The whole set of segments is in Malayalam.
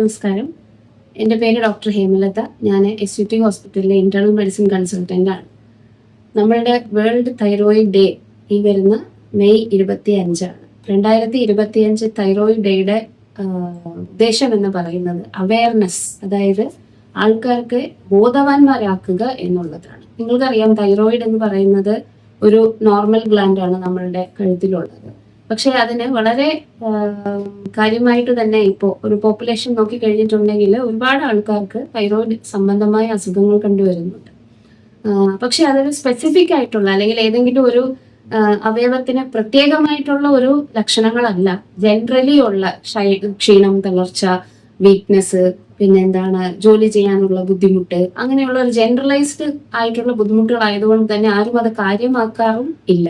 നമസ്കാരം. എന്റെ പേര് ഡോക്ടർ ഹേമലത. ഞാൻ എസ് യു ടി ഹോസ്പിറ്റലിലെ ഇന്റേണൽ മെഡിസിൻ കൺസൾട്ടന്റാണ് നമ്മളുടെ വേൾഡ് തൈറോയിഡ് ഡേ ഈ വരുന്ന മെയ് ഇരുപത്തി അഞ്ചാണ് രണ്ടായിരത്തി ഇരുപത്തി അഞ്ച് തൈറോയിഡ് ഡേയുടെ ഉദ്ദേശം എന്ന് പറയുന്നത് അവയർനെസ് അതായത് ആൾക്കാർക്ക് ബോധവാന്മാരാക്കുക എന്നുള്ളതാണ്. നിങ്ങൾക്കറിയാം തൈറോയിഡ് എന്ന് പറയുന്നത് ഒരു നോർമൽ ഗ്ലാൻഡാണ് നമ്മളുടെ കഴുത്തിലുള്ളത്. പക്ഷെ അതിന് വളരെ കാര്യമായിട്ട് തന്നെ ഇപ്പോൾ ഒരു പോപ്പുലേഷൻ നോക്കി കഴിഞ്ഞിട്ടുണ്ടെങ്കിൽ ഒരുപാട് ആൾക്കാർക്ക് തൈറോയിഡ് സംബന്ധമായ അസുഖങ്ങൾ കണ്ടുവരുന്നുണ്ട്. പക്ഷെ അതൊരു സ്പെസിഫിക് ആയിട്ടുള്ള അല്ലെങ്കിൽ ഏതെങ്കിലും ഒരു അവയവത്തിന് പ്രത്യേകമായിട്ടുള്ള ഒരു ലക്ഷണങ്ങളല്ല. ജനറലി ഉള്ള ക്ഷീണം തളർച്ച വീക്ക്നെസ് പിന്നെ എന്താണ് ജോലി ചെയ്യാനുള്ള ബുദ്ധിമുട്ട് അങ്ങനെയുള്ള ഒരു ജനറലൈസ്ഡ് ആയിട്ടുള്ള ബുദ്ധിമുട്ടുകൾ ആയതുകൊണ്ട് തന്നെ ആരും അത് കാര്യമാക്കാറും ഇല്ല.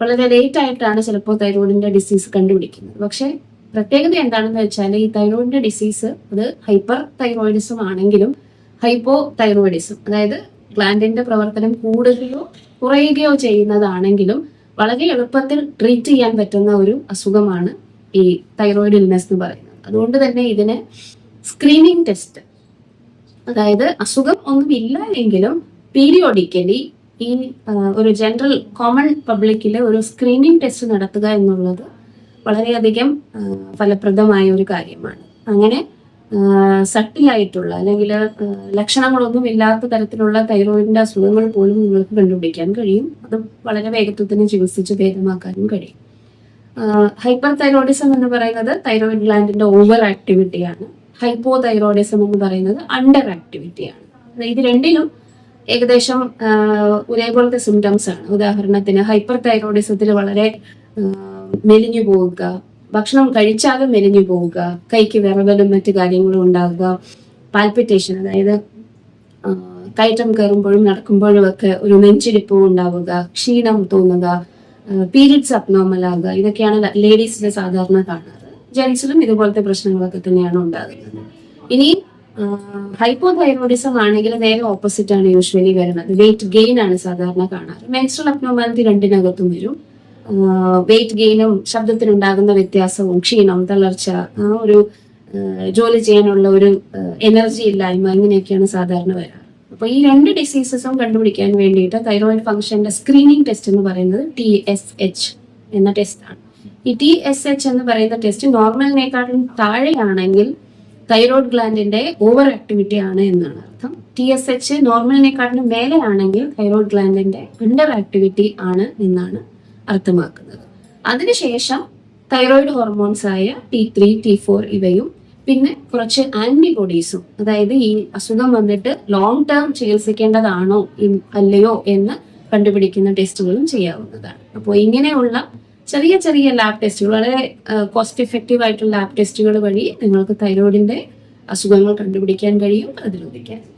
വളരെ ലേറ്റ് ആയിട്ടാണ് ചിലപ്പോൾ തൈറോയിഡിന്റെ ഡിസീസ് കണ്ടുപിടിക്കുന്നത്. പക്ഷെ പ്രത്യേകത എന്താണെന്ന് വെച്ചാൽ ഈ തൈറോയിഡിന്റെ ഡിസീസ് അത് ഹൈപ്പർ തൈറോയിഡിസം ആണെങ്കിലും ഹൈപ്പോ തൈറോയിഡിസം അതായത് ഗ്ലാൻഡിന്റെ പ്രവർത്തനം കൂടുകയോ കുറയുകയോ ചെയ്യുന്നതാണെങ്കിലും വളരെ എളുപ്പത്തിൽ ട്രീറ്റ് ചെയ്യാൻ പറ്റുന്ന ഒരു അസുഖമാണ് ഈ തൈറോയിഡ് ഇൽനെസ് എന്ന് പറയുന്നത്. അതുകൊണ്ട് തന്നെ ഇതിന് സ്ക്രീനിങ് ടെസ്റ്റ് അതായത് അസുഖം ഒന്നുമില്ല എങ്കിലും പീരിയോഡിക്കലി ഈ ഒരു ജനറൽ കോമൺ പബ്ലിക്കിൽ ഒരു സ്ക്രീനിങ് ടെസ്റ്റ് നടത്തുക എന്നുള്ളത് വളരെയധികം ഫലപ്രദമായ ഒരു കാര്യമാണ്. അങ്ങനെ സട്ടിലായിട്ടുള്ള അല്ലെങ്കിൽ ലക്ഷണങ്ങളൊന്നും ഇല്ലാത്ത തരത്തിലുള്ള തൈറോയിഡിന്റെ അസുഖങ്ങൾ പോലും നിങ്ങൾക്ക് കണ്ടുപിടിക്കാൻ കഴിയും. അത് വളരെ വേഗത്തിൽ തന്നെ ചികിത്സിച്ച് ഭേദമാക്കാനും കഴിയും. ഹൈപ്പർ തൈറോയിഡിസം എന്ന് പറയുന്നത് തൈറോയിഡ് ഗ്ലാൻഡിന്റെ ഓവർ ആക്ടിവിറ്റിയാണ് ഹൈപ്പോ തൈറോയിഡിസം എന്ന് പറയുന്നത് അണ്ടർ ആക്ടിവിറ്റിയാണ് ഇത് രണ്ടിലും ഏകദേശം ഒരേപോലത്തെ സിംറ്റംസ് ആണ്. ഉദാഹരണത്തിന് ഹൈപ്പർ തൈറോയിഡിസത്തിൽ വളരെ മെലിഞ്ഞു പോവുക ഭക്ഷണം കഴിച്ചാലും മെലിഞ്ഞു പോവുക കൈക്ക് വിറവലും മറ്റു കാര്യങ്ങളും ഉണ്ടാവുക പാൽപിറ്റേഷൻ അതായത് കയറ്റം കയറുമ്പോഴും നടക്കുമ്പോഴും ഒക്കെ ഒരു നെഞ്ചിടിപ്പ് ഉണ്ടാവുക ക്ഷീണം തോന്നുക പീരിയഡ്സ് അബ്നോർമൽ ആകുക ഇതൊക്കെയാണ് ലേഡീസിന് സാധാരണ കാണുന്നത് ജെൻസിലും ഇതുപോലത്തെ പ്രശ്നങ്ങളൊക്കെ തന്നെയാണ് ഉണ്ടാകുന്നത്. ഇനി ഹൈപ്പോ തൈറോയിഡിസം ആണെങ്കിൽ നേരെ ഓപ്പോസിറ്റ് ആണ് യൂഷ്വലി വരുന്നത്. വെയിറ്റ് ഗെയിൻ ആണ് സാധാരണ കാണാറ്. മെൻസ്ട്രൽ അപ്നോമാലിറ്റി രണ്ടിനകത്തും വരും. വെയിറ്റ് ഗെയിനും ശബ്ദത്തിനുണ്ടാകുന്ന വ്യത്യാസവും ക്ഷീണം തളർച്ച ആ ഒരു ജോലി ചെയ്യാനുള്ള ഒരു എനർജി ഇല്ലായ്മ ഇങ്ങനെയൊക്കെയാണ് സാധാരണ വരാറ്. അപ്പൊ ഈ രണ്ട് ഡിസീസസും കണ്ടുപിടിക്കാൻ വേണ്ടിയിട്ട് തൈറോയിഡ് ഫംഗ്ഷന്റെ സ്ക്രീനിങ് ടെസ്റ്റ് എന്ന് പറയുന്നത് ടി എസ് എച്ച് എന്ന ടെസ്റ്റ് ആണ്. ഈ ടി എസ് എച്ച് എന്ന് പറയുന്ന ടെസ്റ്റ് നോർമലിനേക്കാളും താഴെയാണെങ്കിൽ തൈറോയ്ഡ് ഗ്ലാൻഡിന്റെ ഓവർ ആക്ടിവിറ്റി ആണ് എന്നാണ് അർത്ഥം. ടി എസ് എച്ച് നോർമലിനെക്കാളും മേലെ ആണെങ്കിൽ തൈറോയ്ഡ് ഗ്ലാൻഡിന്റെ അണ്ടർ ആക്ടിവിറ്റി ആണ് എന്നാണ് അർത്ഥമാക്കുന്നത്. അതിനുശേഷം തൈറോയ്ഡ് ഹോർമോൺസ് ആയ ടി ത്രീ ടി ഫോർ ഇവയും പിന്നെ കുറച്ച് ആന്റിബോഡീസും അതായത് ഈ അസുഖം വന്നിട്ട് ലോങ് ടേം ചികിത്സിക്കേണ്ടതാണോ അല്ലയോ എന്ന് കണ്ടുപിടിക്കുന്ന ടെസ്റ്റുകളും ചെയ്യാവുന്നതാണ്. അപ്പോൾ ഇങ്ങനെയുള്ള ചെറിയ ചെറിയ ലാബ് ടെസ്റ്റുകൾ വളരെ കോസ്റ്റ് എഫക്റ്റീവ് ആയിട്ടുള്ള ലാബ് ടെസ്റ്റുകൾ വഴി നിങ്ങൾക്ക് തൈറോയിഡിന്റെ അസുഖങ്ങൾ കണ്ടുപിടിക്കാൻ കഴിയും കഴിയും